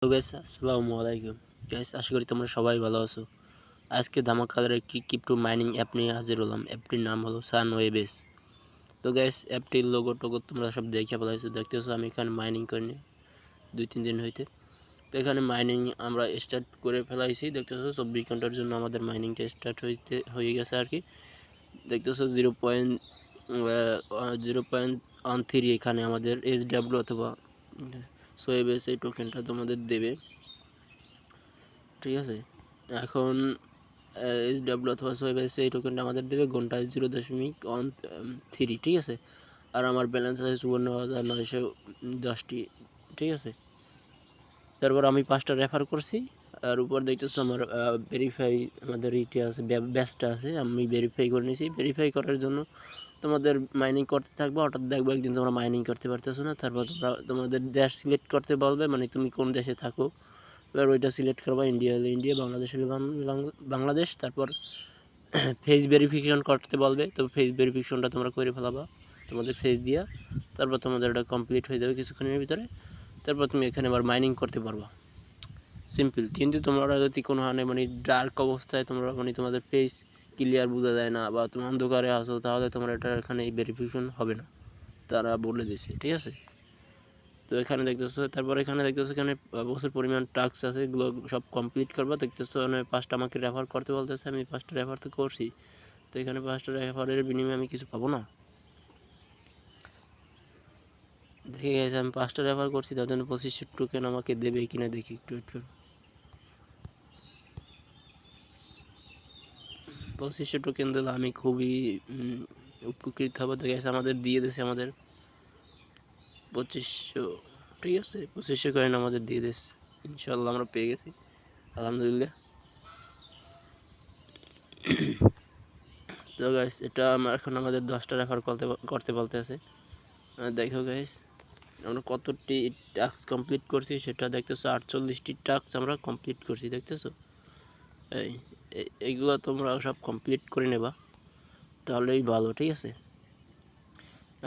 Hello guys আসসালামু আলাইকুম। Guys আশা করি তোমরা সবাই ভালো আছো। আজকে ধামাকাদার একটি ক্রিপ্টো মাইনিং অ্যাপ নিয়ে হাজির হলাম। অ্যাপটির নাম হলো সান ওয়েবেস তো গাইস অ্যাপটির লোগো টোগো তোমরা সব দেখে ফেলাইছো দেখতেছো, আমি এখানে মাইনিং করিনি দুই তিন দিন হইতে। তো এখানে মাইনিং আমরা স্টার্ট করে ফেলাইছি। দেখতেছো, চব্বিশ ঘণ্টার জন্য আমাদের মাইনিংটা স্টার্ট হইতে, হয়ে গেছে আর কি। দেখতেছো zero point zero point one three এখানে আমাদের এইচ ডাব্লিউ অথবা সোয়েবেস এই টোকেনটা তোমাদের দেবে। ঠিক আছে? এখন এইচ ডাব্লু অথবা সোয়েবেস এই টোকেনটা আমাদের দেবে, ঘণ্টা জিরো দশমিক অন থ্রি ঠিক আছে? আর আমার ব্যালেন্স আছে চুয়ান্ন হাজার নয়শো দশটি, ঠিক আছে? তারপর আমি পাঁচটা রেফার করছি। আর উপর দেখতেছো আমার ভেরিফাই আমাদের ইটে আছে ব্যাচটা আছে, আমি ভেরিফাই করে নিয়েছি ভেরিফাই করার জন্য তোমাদের মাইনিং করতে থাকবে, হঠাৎ দেখব একদিন তোমরা মাইনিং করতে পারতেছো না, তারপর তোমরা, তোমাদের দেশ সিলেক্ট করতে বলবে মানে তুমি কোন দেশে থাকো। এবার ওইটা সিলেক্ট করবা ইন্ডিয়া হলে ইন্ডিয়া বাংলাদেশ হলে বাংলাদেশ তারপর ফেস ভেরিফিকেশন করতে বলবে, তো ফেস ভেরিফিকেশনটা তোমরা করে ফেলাবা, তোমাদের ফেস দিয়া। তারপর তোমাদের ওটা কমপ্লিট হয়ে যাবে কিছুক্ষণের ভিতরে, তারপর তুমি এখানে আবার মাইনিং করতে পারবা। সিম্পল, কিন্তু তোমরা যদি কোনো হানে মানে ডার্ক অবস্থায় তোমরা মানে তোমাদের ফেস ক্লিয়ার বোঝা যায় না বা তুমি অন্ধকারে আসো তাহলে তোমার এটা এখানে ভেরিফিকেশন হবে না। তারা বলে দিছে, ঠিক আছে? তো এখানে দেখতেছো, তারপর এখানে দেখতেছো এখানে প্রচুর পরিমাণ টাস্ক আছে, এগুলো সব কমপ্লিট করব। দেখতেছো মানে পাঁচটা আমাকে রেফার করতে বলতেছে, আমি পাঁচটা রেফার তো করছি। তো এখানে পাঁচটা রেফারের বিনিময়ে আমি কিছু পাবো না? দেখে গেছে, আমি পাঁচটা রেফার করছি, তার জন্য পঁচিশশো টোকেন আমাকে দেবে কিনা দেখি, একটু একটু। পঁচিশশো টোকেন দিলে আমি খুবই উপকৃত হব। তো গেছে আমাদের দিয়ে দিয়েছে আমাদের পঁচিশশো, ঠিক আছে? পঁচিশশো কয়েন আমাদের দিয়ে দিস ইনশাল্লাহ আমরা পেয়ে গেছি। আলহামদুলিল্লাহ। তো গাইস এটা আমার এখন আমাদের দশটা রেফার করতে করতে বলতে আছে। দেখো গাইস আমরা কতটি টাস্ক কমপ্লিট করছি সেটা দেখতেছো, আটচল্লিশটি টাস্ক আমরা কমপ্লিট করছি, দেখতেছো? এই এইগুলো তোমরা সব কমপ্লিট করে নেবা, তাহলেই ভালো, ঠিক আছে?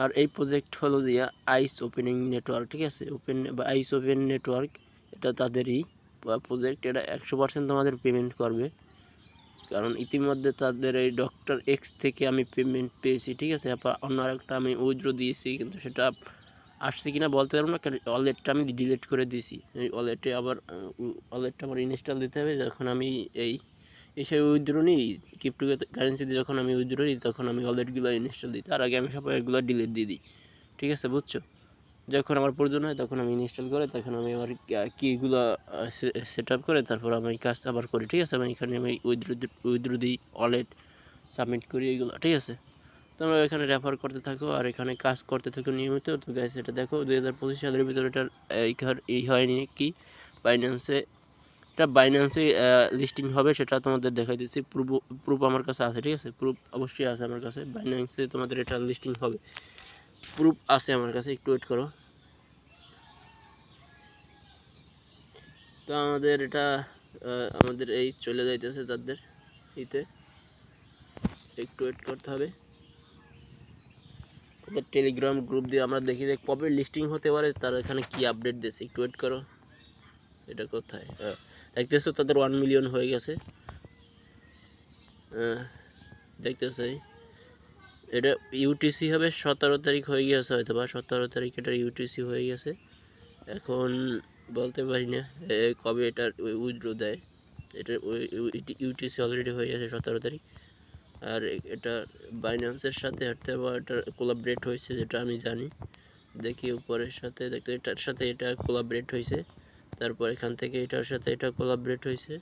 আর এই প্রজেক্ট হলো দিয়া আইস ওপেনিং নেটওয়ার্ক ঠিক আছে? ওপেন বা আইস ওপেন নেটওয়ার্ক এটা তাদেরই প্রজেক্ট এটা একশো পার্সেন্ট তোমাদের পেমেন্ট করবে। কারণ ইতিমধ্যে তাদের এই ডক্টর এক্স থেকে আমি পেমেন্ট পেয়েছি, ঠিক আছে? অন্য একটা আমি উইড্রো দিয়েছি, কিন্তু সেটা আসছে কিনা বলতে পারব না, কারণ ওয়ালেটটা আমি ডিলিট করে দিয়েছি। এই ওয়ালেটে আবার ওয়ালেটটা আমার ইনস্টল দিতে হবে, যখন আমি এই এসে উইথড্রো নিই ক্রিপ্টো কারেন্সি দিয়ে যখন আমি উইথড্রো নিই, তখন আমি ওয়ালেটগুলো ইনস্টল দিই। তার আগে আমি সব এগুলো ডিলিট দিয়ে দিই। ঠিক আছে, বুঝছ? যখন আমার প্রয়োজন হয়, তখন আমি ইনস্টল করে, তখন আমি আমার কিগুলো সেট আপ করে, তারপর আমি কাজটা আবার করি। ঠিক আছে? আমি এখানে আমি উইথড্রো উইথড্রো দিই ওয়ালেট সাবমিট করি, এগুলো। ঠিক আছে? তোমরা এখানে রেফার করতে থাকো, আর এখানে কাজ করতে থাকো নিয়মিত। তো গ্যাস এটা দেখো, দুই হাজার পঁচিশ সালের ভিতরে এটার এই হয়নি কি? বাইন্যান্সে এটা বাইন্যান্সে লিস্টিং হবে সেটা তোমাদের দেখাই দিচ্ছি। প্রুফ প্রুফ আমার কাছে আছে, ঠিক আছে? প্রুফ অবশ্যই আছে আমার কাছে। বাইন্যান্সে তোমাদের এটা লিস্টিং হবে। প্রুফ আছে আমার কাছে, একটু ওয়েট করো। তো আমাদের এটা আমাদের এই চলে যাইতেছে তাদের ইতে। একটু ওয়েট করতে হবে। তাদের টেলিগ্রাম গ্রুপ দিয়ে আমরা দেখি যে কবে লিস্টিং হতে পারে, তারা এখানে কি আপডেট দিয়েছে, একটু ওয়েট করো। এটা কোথায়? দেখতেছো তাদের ওয়ান মিলিয়ন হয়ে গেছে। দেখতেছে এটা ইউটিসি হবে, সতেরো তারিখ হয়ে গেছে হয়তো বা সতেরো তারিখ এটা ইউটিসি হয়ে গেছে। এখন বলতে পারি না কবে এটা উইথড্র দেয়। এটা ইউটিসি অলরেডি হয়ে গেছে সতেরো তারিখ। আর এটা বাইন্যান্সের সাথে হতে বা এটা কোলাবরেট হয়েছে, যেটা আমি জানি। দেখি উপরের সাথে, দেখতে, এটার সাথে এটা কোলাবরেট হয়েছে। তারপর এখান থেকে এটার সাথে এটা কোলাবরেট হয়েছে।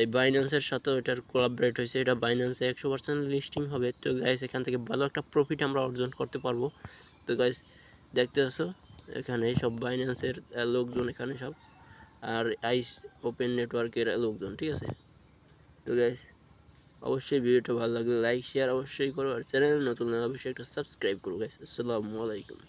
এই বাইন্যান্সের সাথেও এটার কোলাবরেট হয়েছে। এটা বাইন্যান্সে একশো পার্সেন্ট লিস্টিং হবে। তো গাইস এখান থেকে ভালো একটা প্রফিট আমরা অর্জন করতে পারব। তো গাইস দেখতে আসো এখানে সব বাইন্যান্সের লোকজন এখানে সব। আর আইস ওপেন নেটওয়ার্কের লোকজন, ঠিক আছে? তো গাইস অবশ্যই ভিডিওটা ভালো লাগলে লাইক শেয়ার অবশ্যই করো। আর চ্যানেল নতুন অবশ্যই একটা সাবস্ক্রাইব করো গাইস আসসালামু আলাইকুম।